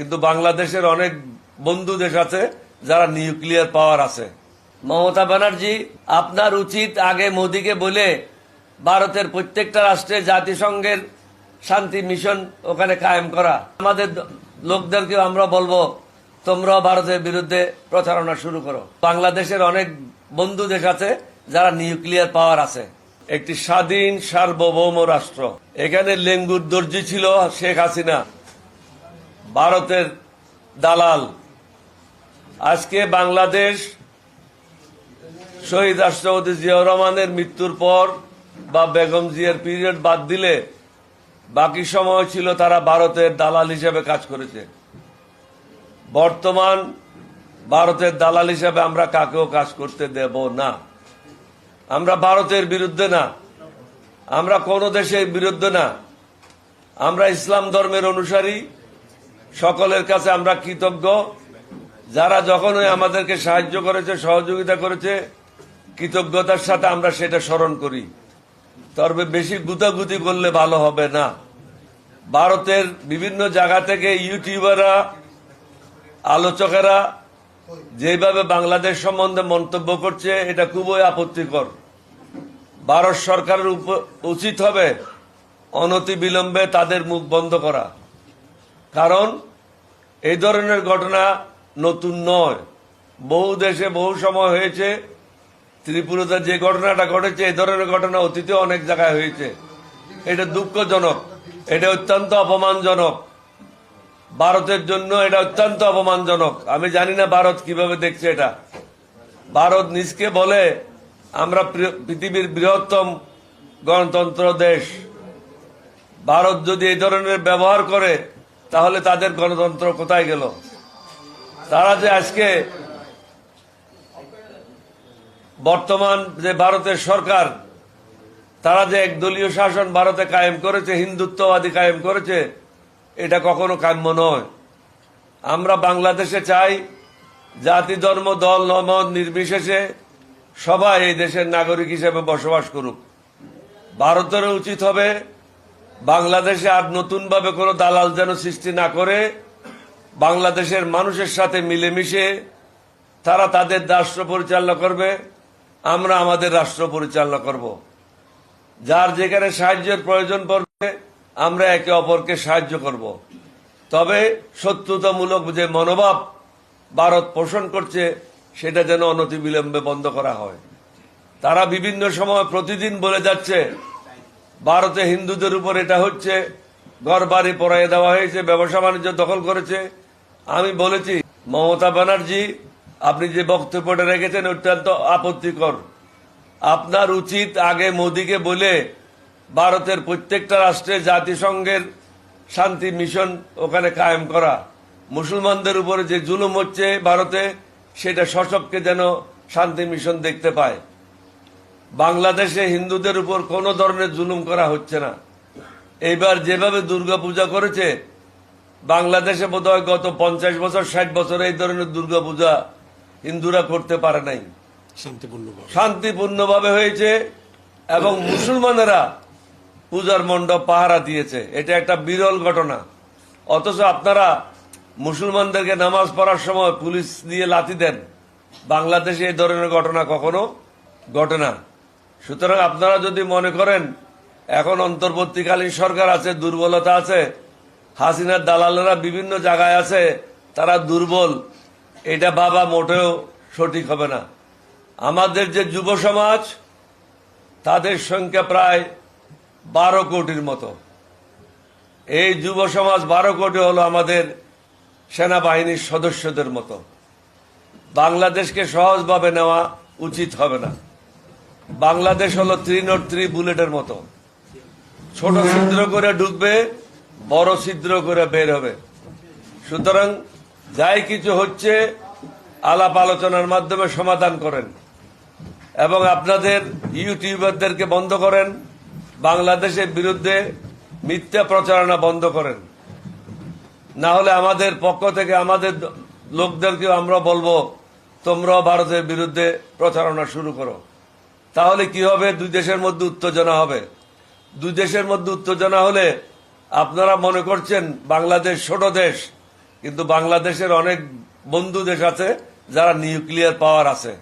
কিন্তু বাংলাদেশের অনেক বন্ধু দেশ আছে যারা নিউক্লিয়ার পাওয়ার আছে। মমতা ব্যানার্জি, আপনার উচিত আগে মোদিকে বলে ভারতের প্রত্যেকটা রাষ্ট্রে জাতিসংঘের শান্তি মিশন ওখানে কায়েম করা। আমাদের লোকদেরকে আমরা বলব, তোমরাও ভারতের বিরুদ্ধে প্রচারণা শুরু করো। বাংলাদেশের অনেক বন্ধু দেশ আছে যারা নিউক্লিয়ার পাওয়ার আছে। একটি স্বাধীন সার্বভৌম রাষ্ট্র। এখানে লেঙ্গুর দর্জি ছিল শেখ হাসিনা। ভারতের দালাল। আজকে বাংলাদেশ শহীদ রাষ্ট্রপতি জিয়াউর রহমানের মৃত্যুর পর বা বেগম জিয়ার পিরিয়ড বাদ দিলে বাকি সময় ছিল তারা ভারতের দালাল হিসেবে কাজ করেছে। বর্তমান ভারতের দালাল হিসেবে আমরা কাকেও কাজ করতে দেব না। আমরা ভারতের বিরুদ্ধে না। আমরা কোন দেশের বিরুদ্ধে না। আমরা ইসলাম ধর্মের অনুসারী। সকলের কাছে আমরা কৃতজ্ঞ। যারা যখনই আমাদেরকে সাহায্য করেছে, সহযোগিতা করেছে, কৃতজ্ঞতার সাথে আমরা সেটা স্মরণ করি। তবে বেশি গুতাগুতি করলে ভালো হবে না। ভারতের বিভিন্ন জায়গা থেকে ইউটিউবাররা, আলোচকেরা যেভাবে বাংলাদেশ সম্বন্ধে মন্তব্য করছে, এটা খুবই আপত্তিকর। ভারত সরকারের উচিত হবে অনতি বিলম্বে তাদের মুখ বন্ধ করা। কারণ এই ধরনের ঘটনা নতুন নয়। বহু দেশে বহু সময় হয়েছে, ত্রিপুরাতে যে ঘটনাটা ঘটেছে, এই ধরনের ঘটনা অতীতে অনেক জায়গায় হয়েছে। এটা দুঃখজনক, এটা অত্যন্ত অপমানজনক। ভারতের জন্য এটা অত্যন্ত অপমানজনক। আমি জানি না ভারত কীভাবে দেখছে এটা। ভারত নিজকে বলে, আমরা পৃথিবীর বৃহত্তম গণতন্ত্র দেশ। ভারত যদি এই ধরনের ব্যবহার করে তাহলে তাদের গণতন্ত্র কোথায় গেল? তারা যে আজকে বর্তমান যে ভারতের সরকার, তারা যে একদলীয় শাসন ভারতে কায়েম করেছে, হিন্দুত্ববাদী কায়েম করেছে, এটা কখনো কাম্য নয়। আমরা বাংলাদেশে চাই জাতি, ধর্ম, দল নমত নির্বিশেষে সবাই এই দেশের নাগরিক হিসেবে বসবাস করুক। ভারতেরও উচিত হবে বাংলাদেশে আর নতুনভাবে কোনো দালাল যেন সৃষ্টি না করে, বাংলাদেশের মানুষের সাথে মিলেমিশে তারা তাদের রাষ্ট্র পরিচালনা করবে, আমরা আমাদের রাষ্ট্র পরিচালনা করব। যার যেখানে সাহায্যের প্রয়োজন পড়বে, আমরা একে অপরকে সাহায্য করব। তবে শত্রুতামূলক যে মনোভাব ভারত পোষণ করছে, সেটা যেন অনতিবিলম্বে বন্ধ করা হয়। তারা বিভিন্ন সময় প্রতিদিন বলে যাচ্ছে ভারতে হিন্দুদের উপর এটা হচ্ছে ঘর বাড়ি পড়াই দেওয়া হয়েছে, ব্যবসা বাণিজ্য দখল করেছে। আমি বলেছি, মমতা ব্যানার্জি, আপনি যে বক্তব্যটা রেখেছেন অত্যন্ত আপত্তিকর। আপনার উচিত আগে মোদিকে বলে, ভারতের প্রত্যেকটা রাষ্ট্রে জাতিসংঘের শান্তি মিশন ওখানে কায়েম করা। মুসলমানদের উপরে যে জুলুম হচ্ছে ভারতে, সেটা সশবকে যেন শান্তি মিশন দেখতে পায়। বাংলাদেশে হিন্দুদের উপর কোনো ধরনের জুলুম করা হচ্ছে না। এইবার যেভাবে দুর্গাপূজা করেছে বাংলাদেশে বোধহয় গত পঞ্চাশ বছর ষাট বছর এই ধরনের দুর্গাপূজা হিন্দুরা করতে পারে নাই। শান্তিপূর্ণভাবে। হয়েছে এবং মুসলমানেরা পূজার মণ্ডপ পাহারা দিয়েছে। এটা একটা বিরল ঘটনা। অথচ আপনারা মুসলমানদেরকে নামাজ পড়ার সময় পুলিশ দিয়ে লাথি দেন। বাংলাদেশে এই ধরনের ঘটনা কখনো ঘটে না। সুতরাং আপনারা যদি মনে করেন, এখন অন্তর্বর্তীকালীন সরকার আছে, দুর্বলতা আছে, হাসিনার দালালেরা বিভিন্ন জায়গায় আছে, তারা দুর্বল, এটা বাবা মোটেও সঠিক হবে না। আমাদের যে যুব সমাজ, তাদের সংখ্যা প্রায় বারো কোটির মতো। এই যুব সমাজ বারো কোটি হলো আমাদের সেনাবাহিনীর সদস্যদের মতো। বাংলাদেশকে সহজভাবে নেওয়া উচিত হবে না। বাংলাদেশ হলো থ্রি নট থ্রি বুলেটের মতো। ছোট ছিদ্র করে ঢুকবে বড় ছিদ্র করে বের হবে। সুতরাং যাই কিছু হচ্ছে, আলাপ আলোচনার মাধ্যমে সমাধান করেন এবং আপনাদের ইউটিউবারদেরকে বন্ধ করেন, বাংলাদেশের বিরুদ্ধে মিথ্যা প্রচারণা বন্ধ করেন। না হলে আমাদের পক্ষ থেকে আমাদের লোকদেরকেও আমরা বলব, তোমরাও ভারতের বিরুদ্ধে প্রচারণা শুরু করো। তাহলে কি হবে? দুই দেশের মধ্যে উত্তেজনা হবে। দুই দেশের মধ্যে উত্তেজনা হলে আপনারা মনে করছেন বাংলাদেশ ছোট দেশ, কিন্তু বাংলাদেশের অনেক বন্ধু দেশ আছে যারা নিউক্লিয়ার পাওয়ার আছে।